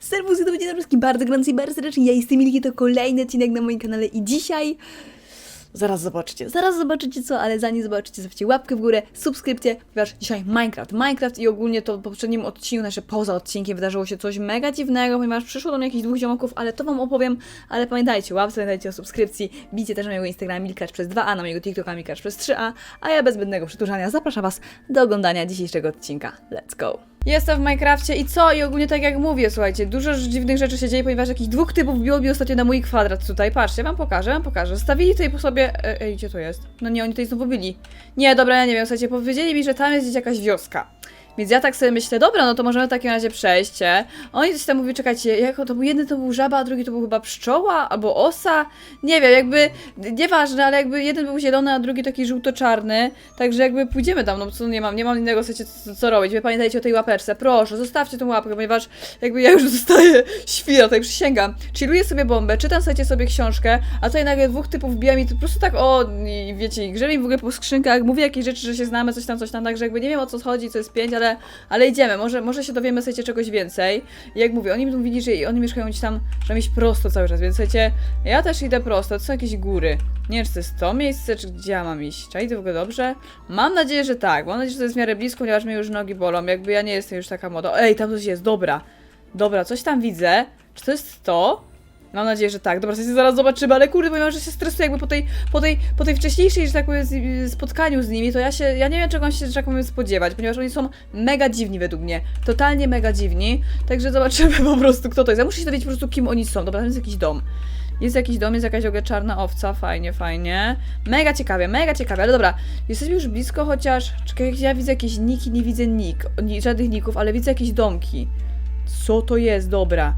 Serwus, to będzie wszystkim bardzo gorący i bardzo serdecznie. Ja jestem Milki, to kolejny odcinek na moim kanale i dzisiaj... Zaraz zobaczycie, zaraz zobaczycie co, ale zanim zobaczycie, zostawcie łapkę w górę, subskrypcję, ponieważ dzisiaj Minecraft. Minecraft i ogólnie to w poprzednim odcinku, znaczy poza odcinkiem wydarzyło się coś mega dziwnego, ponieważ przyszło do mnie jakichś dwóch ziomoków, ale to wam opowiem, ale pamiętajcie, łapce, pamiętajcie o subskrypcji, bijcie też na mojego Instagrama Milkacz przez 2a, na mojego TikToka Milkacz przez 3a, a ja bez zbędnego przedłużania zapraszam was do oglądania dzisiejszego odcinka. Let's go! Jestem w Minecrafcie i co? I ogólnie tak jak mówię, słuchajcie, dużo dziwnych rzeczy się dzieje, ponieważ jakichś dwóch typów biło mi ostatnio na mój kwadrat tutaj. Patrzcie, wam pokażę, wam pokażę. Stawili tutaj po sobie... e, Ej, gdzie to jest? No nie, oni tutaj znowu byli. Nie, dobra, ja nie wiem, słuchajcie, powiedzieli mi, że tam jest gdzieś jakaś wioska. Więc ja tak sobie myślę, dobra, no to możemy w takim razie przejść. Oni coś tam mówią, czekajcie, jak to był jeden to był żaba, a drugi to był chyba pszczoła albo osa. Nie wiem, jakby nieważne, ale jakby jeden był zielony, a drugi taki żółto-czarny. Także jakby pójdziemy tam, no co nie mam, nie mam innego słuchajcie, co, co robić. Wy pamiętajcie o tej łapeczce, proszę, zostawcie tą łapkę, ponieważ jakby ja już zostaję świra, tutaj przysięgam. Chilluję sobie bombę, czytam słuchajcie sobie książkę, a tutaj nagle dwóch typów bija mi to po prostu tak o, i wiecie, i grzebię mi w ogóle po skrzynkach, mówię jakieś rzeczy, że się znamy, coś tam, coś tam, także jakby nie wiem o co chodzi, co jest ale, ale idziemy, może, może się dowiemy słuchajcie czegoś więcej. I jak mówię, oni tu mówili, że oni mieszkają gdzieś tam, że iść prosto cały czas, więc słuchajcie, ja też idę prosto, to są jakieś góry. Nie wiem, czy to jest to miejsce, czy gdzie ja mam iść. Czy ja idę w ogóle dobrze? Mam nadzieję, że tak. Mam nadzieję, że to jest w miarę blisko, ponieważ mnie już nogi bolą. Jakby ja nie jestem już taka moda. Ej, tam coś jest, dobra. Dobra, coś tam widzę. Czy to jest to? Mam nadzieję, że tak. Dobra, sobie zaraz zobaczymy, ale kurde, powiem, że się stresuję jakby po tej, po tej, po tej wcześniejszej, że tak powiem, spotkaniu z nimi, to ja się, ja nie wiem czego się, że tak powiem, spodziewać, ponieważ oni są mega dziwni według mnie. Totalnie mega dziwni. Także zobaczymy po prostu, kto to jest. Ja muszę się dowiedzieć po prostu, kim oni są. Dobra, tam jest jakiś dom. Jest jakiś dom, jest jakaś w ogóle czarna owca, fajnie, fajnie. Mega ciekawie, mega ciekawie, ale dobra, jesteśmy już blisko, chociaż. Czekaj, ja widzę jakieś niki, nie widzę nik, ni, żadnych ników, ale widzę jakieś domki. Co to jest? Dobra.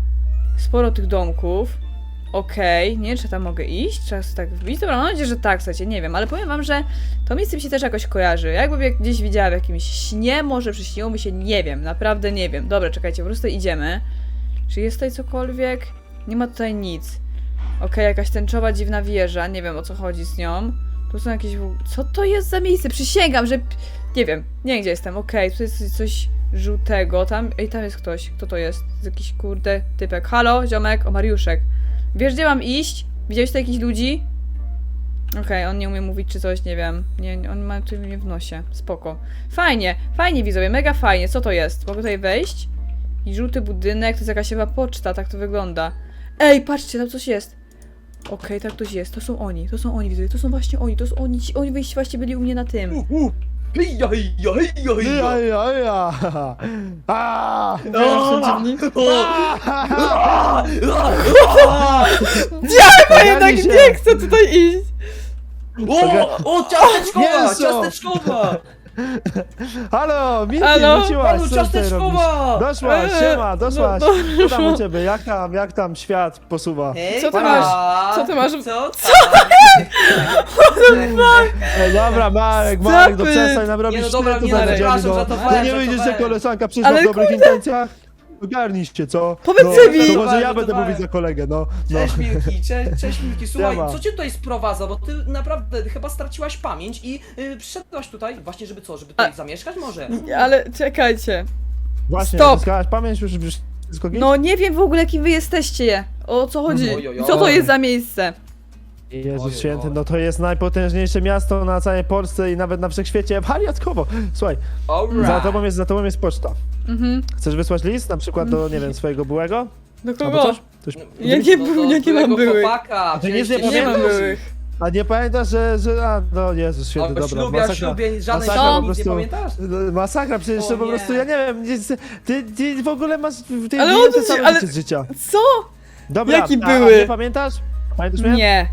Sporo tych domków. Okej, nie wiem, czy tam mogę iść? Trzeba tak wbić? Dobra, mam nadzieję, że tak, słuchajcie, nie wiem, ale powiem wam, że to miejsce mi się też jakoś kojarzy. Jakby je gdzieś widziała w jakimś śnie, może przyśniło mi się, nie wiem, naprawdę nie wiem. Dobra, czekajcie, po prostu idziemy. Czy jest tutaj cokolwiek? Nie ma tutaj nic. Okej, jakaś tęczowa dziwna wieża, nie wiem o co chodzi z nią. Tu są jakieś... Co to jest za miejsce? Przysięgam, że... Nie wiem, nie gdzie jestem. Okej, tu jest coś żółtego, tam... Ej, tam jest ktoś. Kto to jest? To jest jakiś kurde typek. Halo, ziomek, o Mariuszek. Wiesz gdzie mam iść? Widziałeś tutaj jakichś ludzi? Okej, on nie umie mówić czy coś, nie wiem. Nie, on ma tu mnie w nosie. Spoko. Fajnie, fajnie widzowie, mega fajnie. Co to jest? Mogę tutaj wejść? I żółty budynek, to jest jakaś chyba poczta, tak to wygląda. Ej, patrzcie, tam coś jest. Okej, tak ktoś jest. To są oni, to są oni, widzowie. To są właśnie oni, to są oni. Ci, oni wyjście właśnie byli u mnie na tym. Uh, Heja, heja, heja, Ja, heja. ja, ja. A! Są dziwni. A! Ja jednak się. nie chcę tutaj iść. O, o, ciasteczkowa, Mięso. ciasteczkowa! Halo, Miki, Halo? wróciłaś, Panu co tutaj robisz? ciasteczkowa! Doszłaś, Eee, siema, doszłaś. no, Co tam u ciebie, jak tam, jak tam świat posuwa? Hej, Co ty pa. masz? Co ty masz? Co? Co? Ej, dobra, Marek, Marek, no Zapy. przestań nam robić Nie, no dobra, nie, tutaj no, przepraszam, no. żartowałem, No nie wyjdziesz, że żartowałem. koleżanka przyszła Ale w dobrych intencjach? Ogarnijcie, co? Powiedzcie no, mi. To może ja będę żartowałem. mówić za kolegę, no. no. Cześć Milki, cześć, cześć Milki, słuchaj, Siema. co cię tutaj sprowadza, bo ty naprawdę chyba straciłaś pamięć i y, przyszedłaś tutaj właśnie, żeby co, żeby tutaj zamieszkać może? Ale czekajcie. Właśnie, Stop. zyskałaś pamięć już, już wszystko git? No nie wiem w ogóle kim wy jesteście. O co chodzi? Oj, oj, oj. Co to jest za miejsce? Jezus Oj, święty, oj. no to jest najpotężniejsze miasto na całej Polsce i nawet na wszechświecie. Wariatkowo! Słuchaj, za tobą jest, za tobą jest poczta. Mhm. Chcesz wysłać list, na przykład do, nie wiem, swojego byłego? Do Albo kogo? coś? nie, No był, to ja nie mam byłego byłych. chłopaka, Ty nic przecież nie Nie mam pamiętasz? byłych. A nie pamiętasz, że, że a, no Jezus święty, O, dobra, ślubie, masakra. ślubie, żadnej Masakra po ślubie, nic nie prostu. pamiętasz? No, Masakra, przecież O to po nie. prostu, ja nie wiem, nie- ty, ty w ogóle masz, ty Ale o co te ci- same ale- rzeczy z życia. Co? Dobra, Jaki a, były? A nie pamiętasz? Pamiętasz mnie? Nie.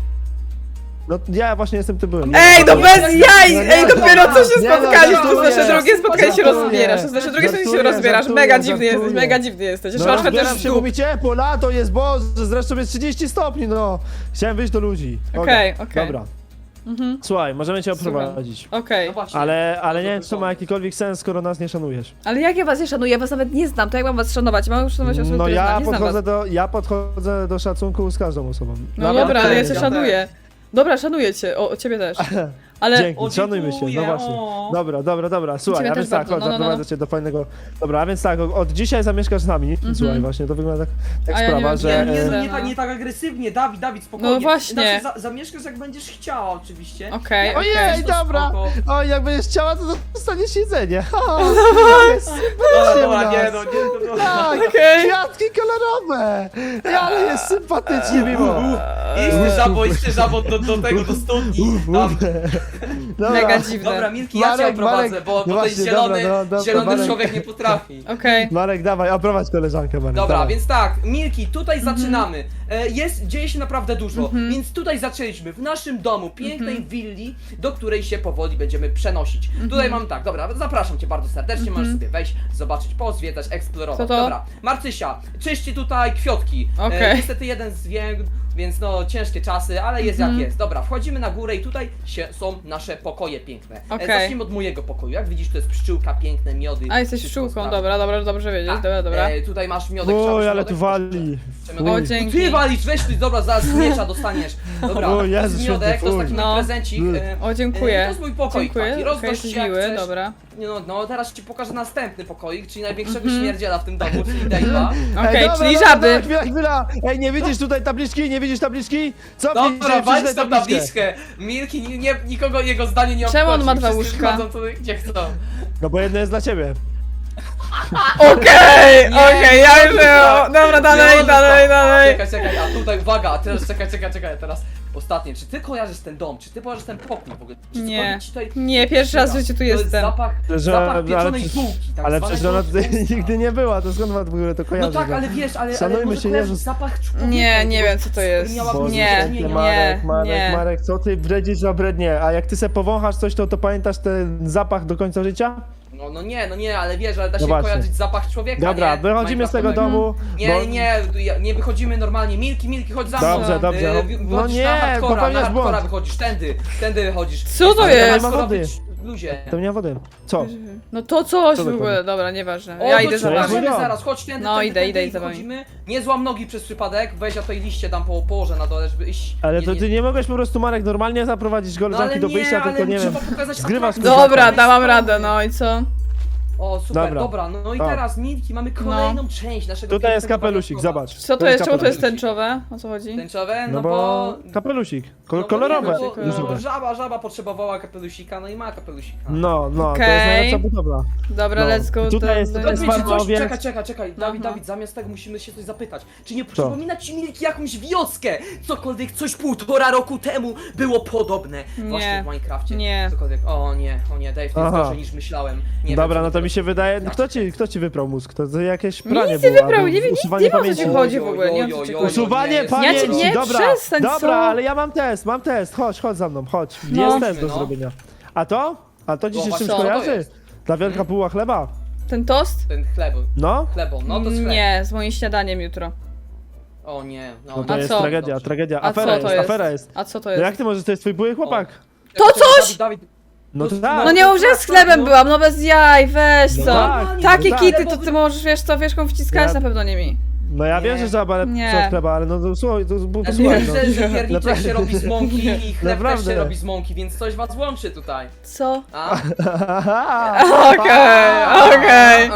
No ja właśnie jestem tym byłym. Ej, no bez jaj! No Ej, nie, dopiero co się no, spotkaliśmy, to nasze drugie spotkanie się rozbierasz, to nasze drugie spotkanie się rozbierasz. Mega dziwny jesteś, mega dziwny jesteś. Jeszcze No masz chociaż rozbieram się, stóp. mówicie, po lato jest boż, zresztą jest 30 stopni, no. Chciałem wyjść do ludzi. Okej, okej. Dobra. Mhm. Słuchaj, możemy cię oprowadzić. Okej. No. Ale, ale nie wiem, czy to ma jakikolwiek sens, skoro nas nie szanujesz. Ale jak ja was nie szanuję, ja was nawet nie znam, to jak mam was szanować? Mam szanować osoby, No które ja znam, nie znam podchodzę was. do, ja podchodzę do szancunku z każdą osobą. No Nawet dobra, ale ja cię ja szanuję. Dobra, szanuję cię, o, ciebie też. Ale Dzięki, O, szanujmy się, no dziękuję, właśnie. o. Dobra, dobra, dobra, słuchaj, Ciebie a też więc tak, bardzo, chodź, no, no, no. zaprowadzę cię do fajnego... Dobra, a więc tak, od dzisiaj zamieszkasz z nami, słuchaj, właśnie, to wygląda tak, tak A ja nie sprawa, wiem, że... Nie, nie, e, nie, tak, nie tak agresywnie, Dawid, Dawid, spokojnie. No właśnie. Znaczy, za, zamieszkasz jak będziesz chciała oczywiście. Okej, Ojej, to dobra! spoko. O, jak będziesz chciała, to dostaniesz jedzenie. O, jest Dobra, sympatycznie u dobra, nie nas. no, nie no. Tak, Okej. kwiatki kolorowe! Ale jest sympatycznie mimo. Idź ty żabo, idź ty do, do tego, do studni. Dobra. Mega dziwne. Dobra, Milki, ja cię Marek, oprowadzę, Marek. bo, No bo ten właśnie, zielony, dobra, no, dobra, zielony Marek. człowiek nie potrafi. Okej. Marek, dawaj, oprowadź koleżankę, Marek. Dobra, dawaj. więc tak, Milki, tutaj Mhm. zaczynamy. E, Jest, dzieje się naprawdę dużo, więc tutaj zaczęliśmy w naszym domu, pięknej Mhm. willi, do której się powoli będziemy przenosić. Mhm. Tutaj mam tak, dobra, zapraszam cię bardzo serdecznie, możesz sobie wejść, zobaczyć, pozwiedzać, eksplorować. Co to? Dobra, Marcysia, czyści tutaj kwiotki. E, Okej. niestety jeden zwięk, więc no ciężkie czasy, ale jest Mhm. jak jest. Dobra, wchodzimy na górę i tutaj się, są nasze pokoje piękne. E, Okej. Zacznijmy od mojego pokoju. Jak widzisz, to jest pszczółka, piękne miody. A jesteś wszystko pszczółką, sprawnie. dobra, dobra, dobrze wiedzieć, Tak, dobra, dobra. E, tutaj masz miodek. Oj, chciałbyś ale miodek? tu wali. Chcemy O, miodek? dzięki. Ty walisz, weź ty, dobra, zaraz z miecza dostaniesz. Dobra, O, Jezu, to jest miodek, to jest taki mój prezencik. No. e, O, e, dziękuję. To jest mój pokoik Dziękuję, taki, okej, rozgość jesteś się jak miły, chcesz. dobra. No, no, teraz ci pokażę następny pokoik, czyli największego śmierdziela w tym domu, czyli Dave'a. Okej, dobra, czyli dobra, żaby. Chwila, chwila. Ej, nie widzisz tutaj tabliczki? Nie widzisz tabliczki? Co Dobra, widzisz? walcz tą tabliczkę. Milki, nie, nikogo jego zdanie nie obchodzi. Czemu on ma dwa Wszyscy łóżka? wchodzą gdzie chcą. No bo jedno jest dla ciebie. Okej, Nie, okej, ja już... nie, Dobra, Nie dalej, dalej, dalej. Czekaj, czekaj, a tutaj uwaga, a teraz czekaj, czekaj, czekaj, teraz ostatnie. Czy ty kojarzysz ten dom? Czy ty kojarzysz ten pokój w ogóle? Czy Nie. cokolwiek ci tutaj... Nie, pierwszy raz w życiu tu To jest jestem. zapach, Że- zapach ale pieczonej przecież- bułki, tak Ale zwanego przecież ona tutaj tłusta. nigdy nie była, to skąd ma w ogóle to No kojarzyć? tak, ale wiesz, ale, ale Szanujmy może się, kojarzysz Jezus. zapach człowieka. Nie, nie wiem, co to jest. Boże, Nie, świetnie, wspomnienia. Marek, nie, Marek, nie. Marek, co ty bredzisz za brednie? A jak ty se powąchasz coś, to, to pamiętasz ten zapach do końca życia? No, no nie, no nie, ale wiesz, ale da No się właśnie. kojarzyć zapach człowieka, Dobra, nie? wychodzimy z tego domu. Nie, bo... nie, nie, nie wychodzimy normalnie. Milki, Milki, chodź za mną. Dobrze, dobrze. Wi- No wychodzisz nie, na hardcora, popełniasz na hardcora błąd. wychodzisz, tędy, tędy wychodzisz. Co to jest? ma wody. hardcorowi Luzie. To nie ma wody. Co? No to coś Co w ogóle, dokładnie? dobra, nieważne. O, Ja to idę ci za to jest wami. dom. zaraz, chodź tędy, No, tędy, idę, tędy idę, i idę za wami. wchodzimy. Nie złam nogi przez przypadek, weź ja tutaj liście dam po, położę na dole, żeby iść. Ale nie, to ty nie mogłeś po prostu, Marek, normalnie zaprowadzić No koleżanki do wyjścia, tylko ale nie wiem. trzeba pokazać zgrywasz atrakcję. kurczaka. Dobra, dałam radę, no i co? O, super, Dobra. dobra, no i O. teraz Milki, mamy kolejną część naszego Tutaj jest pięknego kapelusik, wariatkowa. zobacz. Co to jest? Czemu to jest tęczowe? O co chodzi? Tęczowe? No No bo bo... kapelusik, Ko- no bo kolorowe. no bo-. No, żaba, żaba potrzebowała kapelusika, no i ma kapelusika. No, no, to Okej. jest najlepsza budowla. Dobra, No. let's go. Tutaj jest- Powiedz jest mi, bardzo coś, czekaj, czekaj, czekaj, Dawid, Aha. Dawid, zamiast tego musimy się coś zapytać. Czy nie przypomina ci Milki jakąś wioskę? Cokolwiek coś półtora roku temu było podobne. Nie. Właśnie w Minecrafcie. Nie. Cokolwiek. O nie, o nie, Dave, to jest Aha. gorzej niż myślałem. Nie Dobra, wiem, no co to mi się wydaje. Tak. Kto ci, kto ci wyprał mózg? To, to jakieś Mi pranie nic nie było, wybrał, albo nie wiem, nic usuwanie nie o co pamięci. ci chodzi w ogóle, nie wiem, co ci chodzi. Usuwanie nie jest- pamięci, nie, dobra, przestań, dobra, co? ale ja mam test, mam test, chodź, chodź za mną, chodź, No. jest test do No. zrobienia. A to? A to ci No się z czymś co to kojarzy? jest? Dla wielka Hmm? buła chleba? Ten tost? Ten chleb, No? chlebą, no to chleb. Nie, z moim śniadaniem jutro. O nie, no, No to A jest co? tragedia, Dobrze. tragedia, A afera co jest, to jest? afera jest. A co to No jest? jak ty możesz, to jest twój były chłopak? To coś! Dawid, Dawid, No to No tak. No nie mów, że z chlebem byłam, no bez jaj, weź No co. tak, Takie no tak. kity, to ty możesz, wiesz co, wieszką wciskać, Ja- na pewno nie mi. No ja Nie. wiem, że żaba Nie. od chleba, ale no to słuchaj, to to- Znaczy, posłuchaj, no. że, że pierniczek Naprawdę. się robi z mąki i chleb Naprawdę. też się robi z mąki, więc coś was łączy tutaj. Co? A? Okej, okej.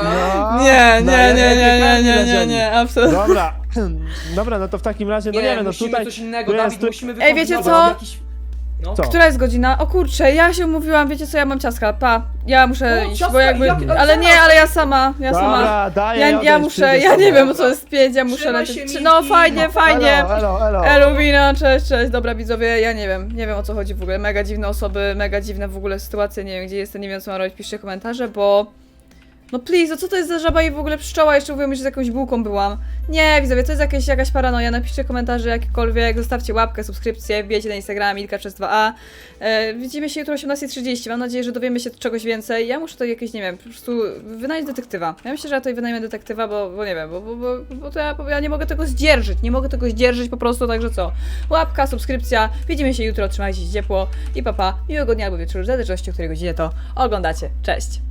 Nie, No, nie, ja nie, nie, nie, nie nie, nie, absolutnie. Dobra, dobra, no to w takim razie, no nie, wiem, no musimy tutaj... coś innego, tu Dawid, tu- musimy Ej, wiecie co? Jakiś... No. Co? Która jest godzina? O kurczę, ja się umówiłam, wiecie co, ja mam ciastka, pa. Ja muszę O, iść, ciastka, bo jakby... jak- ale Ale nie, zaraz. ale ja sama, ja sama. Dobra, daję, Ja, ja odejść, muszę, przyjdę ja nie wiem o co jest pięć, ja muszę Trzymaj lecieć. Czy- Miki. No fajnie, fajnie. Elo, elo, elo. Elubina, cześć, cześć, dobra widzowie, ja nie wiem, nie wiem o co chodzi w ogóle, mega dziwne osoby, mega dziwne w ogóle sytuacje, nie wiem gdzie jestem, nie wiem co mam robić, piszcie komentarze, bo... No please, no co to jest za żaba i w ogóle pszczoła, jeszcze mówią że z jakąś bułką byłam. Nie, widzowie, to jest jakieś, jakaś paranoja, napiszcie komentarze jakiekolwiek, zostawcie łapkę, subskrypcję, wbijajcie na Instagram, Milka przez 2a. E, widzimy się jutro o 18.30, mam nadzieję, że dowiemy się czegoś więcej. Ja muszę to jakieś, nie wiem, po prostu wynająć detektywa. Ja myślę, że ja tutaj wynajmę detektywa, bo, bo nie wiem, bo, bo, bo, bo to ja, bo ja nie mogę tego zdzierżyć, nie mogę tego zdzierżyć po prostu, także co? Łapka, subskrypcja, widzimy się jutro, trzymajcie się ciepło i papa, miłego dnia albo wieczoru, w zależności o której godzinie to oglądacie. Cześć!